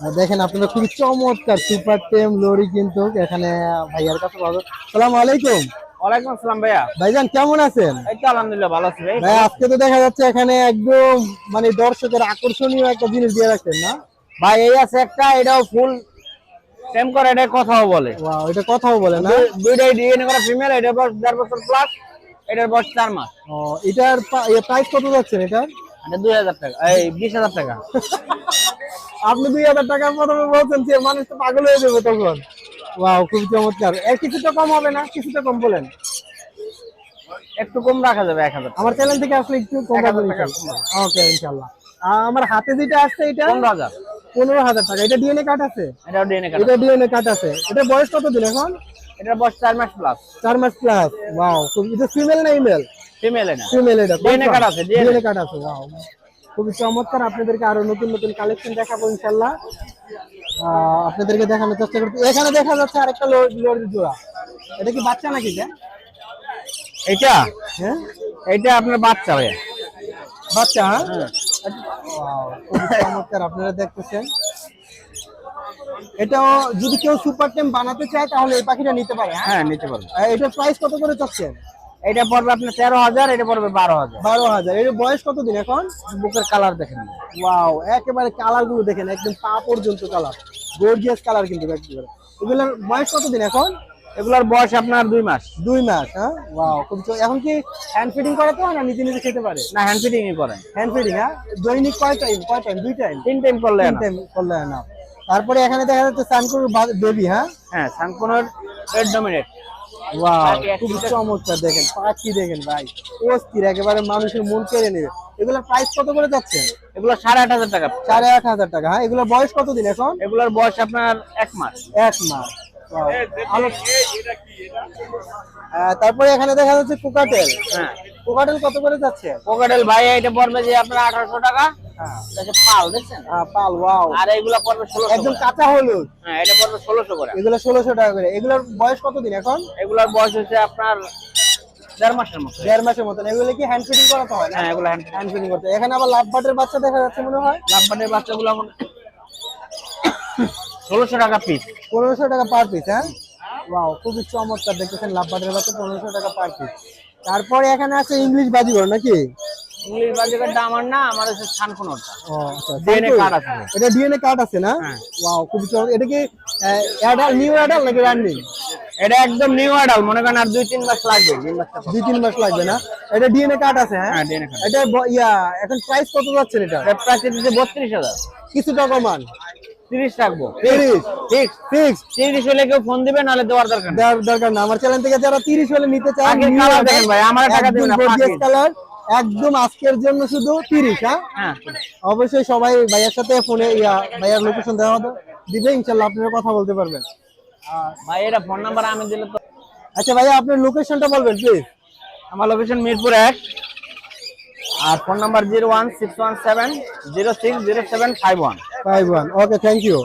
দেখেন আপনারা খুবই চমৎকার সুপার টেম লরি কিন্তু এখানে ভাইয়ার কাছে পাবো সালাম আলাইকুম। ওয়ালাইকুম আসসালাম ভাইয়া। ভাইজান কেমন আছেন? এই তো আলহামদুলিল্লাহ ভালো আছি ভাই। ভাই আজকে তো দেখা যাচ্ছে এখানে একদম মানে দর্শকের আকর্ষণীয় একটা জিনিস দিয়ে রাখছেন না? ভাই এই আছে একটা এটাও ফুল টেম করে এটা কথাও বলে। ওয়াও এটা কথাও বলে না? দুইটাই ডিএনএ করা ফিমেল এটা বয়স দেড় বছর প্লাস এটার বয়স চার মাস। ও এটার প্রাইস কত যাচ্ছে এটা দুই হাজার টাকা এই বিশ হাজার টাকা। আপনি দুই হাজার টাকা প্রথমে বলছেন যে মানুষ তো পাগল হয়ে যাবে তখন। ওয়াও খুব চমৎকার। এর কিছুটা কম হবে না কিছুটা কম বলেন। একটু কম রাখা যাবে এক হাজার আমার চ্যানেল থেকে আসলে একটু কম এক ওকে ইনশাল্লাহ আমার হাতে যেটা আসছে এটা পনেরো হাজার। পনেরো হাজার টাকা। এটা ডিএনএ কার্ড আছে? এটাও ডিএনএ কার্ড এটা ডিএনএ কার্ড আছে। এটা বয়স কত দিন এখন? এটা বয়স চার মাস প্লাস চার মাস প্লাস ওয়াও খুব এটা ফিমেল না ইমেল ফিমেল এটা। ফিমেল এটা DNA card আছে, ডিএনএ কার্ড আছে ওয়াও খুবই চমৎকার। আপনাদেরকে আরও নতুন নতুন কালেকশন দেখাবো ইনশাল্লাহ আপনাদেরকে দেখানোর চেষ্টা করতে এখানে দেখা যাচ্ছে আরেকটা লরির জোড়া। এটা কি বাচ্চা নাকি এটা? এটা হ্যাঁ? এটা আপনার বাচ্চা ভাইয়া। বাচ্চা হ্যাঁ? চমৎকার আপনারা দেখতেছেন। এটাও যদি কেউ সুপার টেম বানাতে চায় তাহলে এই পাখিটা নিতে পারে হ্যাঁ? হ্যাঁ নিতে আহ, এটার প্রাইস কত করে চাচ্ছেন? এটা পড়বে আপনার তেরো হাজার এটা পড়বে বারো হাজার। বারো হাজার। এর বয়স কত দিন এখন? বুকের কালার দেখেন। ওয়াও একেবারে কালারগুলো দেখেন একদম পা পর্যন্ত কালার গর্জিয়াস কালার কিন্তু একেবারে এগুলোর বয়স কত দিন এখন? এগুলোর বয়স আপনার দুই মাস। দুই মাস হ্যাঁ? ওয়াও খুব এখন কি হ্যান্ড ফিডিং করে হয় না নিজে নিজে খেতে পারে? না হ্যান্ড ফিটিং করে হ্যান্ড ফিডিং হ্যাঁ? দৈনিক কয় টাইম কয় টাইম দুই টাইম তিন টাইম করলে তিন টাইম করলে না। তারপরে এখানে দেখা যাচ্ছে সানকুর বেবি হ্যাঁ? হ্যাঁ সানকোনোর রেড ডমিনেট খুব চমৎকার দেখেন পাখি দেখেন ভাই। অস্থির একেবারে মানুষের মন কেড়ে নেবে। এগুলোর প্রাইস কত করে যাচ্ছেন এগুলো সাড়ে আট হাজার টাকা। সাড়ে আট হাজার টাকা হ্যাঁ? এগুলোর বয়স কত দিন এখন? এগুলোর বয়স আপনার এক মাস। এক মাস তারপরে এখানে দেখা যাচ্ছে কোকাটেল। হ্যাঁ। কোকাটেল কত করে যাচ্ছে? কোকাটেল ভাই এটা পড়বে যে আপনার আঠারোশো টাকা। পাল দেখছেন? পাল ওয়াও। আর পড়বে ষোলোশো একদম কাঁচা হলুদ। হ্যাঁ এটা পড়বে ষোলোশো করে। এগুলো ষোলোশো টাকা করে। এগুলোর বয়স কত দিন এখন? এগুলোর বয়স হচ্ছে আপনার দেড় মাসের মতো। দেড় মাসের এগুলো কি হ্যান্ড ফিটিং করাতে হয় না? হ্যাঁ এগুলো হ্যান্ড হ্যান্ড ফিটিং করতে এখানে আবার লাভবাটের বাচ্চা দেখা যাচ্ছে মনে হয়? বাচ্চাগুলো আমার ষোলোশো টাকা পিস পনেরোশো টাকা পার পিস হ্যাঁ? ওয়াও খুবই চমৎকার। দেখতেছেন লাভ বাটের বাচ্চা পনেরোশো টাকা পার পিস তারপরে এখানে আছে ইংলিশ বাজিগর নাকি? ইংলিশ আমার না আমার হচ্ছে ও আচ্ছা DNA তারপরে- আছে। এটা ডিএনএ কার্ড আছে না? হ্যাঁ। ওয়াও খুবই চমৎকার। এটা কি অ্যাডাল নিউ অ্যাডাল নাকি রানিং এটা একদম নিউ আডাল মনে করেন আর দুই তিন মাস লাগবে দুই তিন মাস লাগবে না? এটা ডিএনএ কার্ড আছে হ্যাঁ? হ্যাঁ DNA card। এটা ইয়া এখন প্রাইস কত যাচ্ছে এটা? প্রাইস দিচ্ছে বত্রিশ হাজার। কিছুটা কমান তিরিশ রাখব। তিরিশ। ঠিক। হলে কেউ ফোন দিবে নাহলে দেওয়ার দরকার না। আমার চ্যানেল থেকে যারা তিরিশ হলে নিতে আগের colour দেখেন ভাই, আমার টাকা দিবেন না, কালার একদম আজকের জন্য শুধু তিরিশ হ্যাঁ? হ্যাঁ। অবশ্যই সবাই ভাইয়ার সাথে ফোনে ইয়া ভাইয়ার লোকেশন দেওয়া দিবে ইনশাল্লাহ আপনারা কথা বলতে পারবেন। ভাই এটা ফোন নাম্বার আমি দিলে তো আচ্ছা ভাইয়া আপনার লোকেশনটা বলবেন প্লিজ আমার লোকেশন মিরপুর এক। আর phone number zero one six one seven zero six zero seven five one five one okay thank you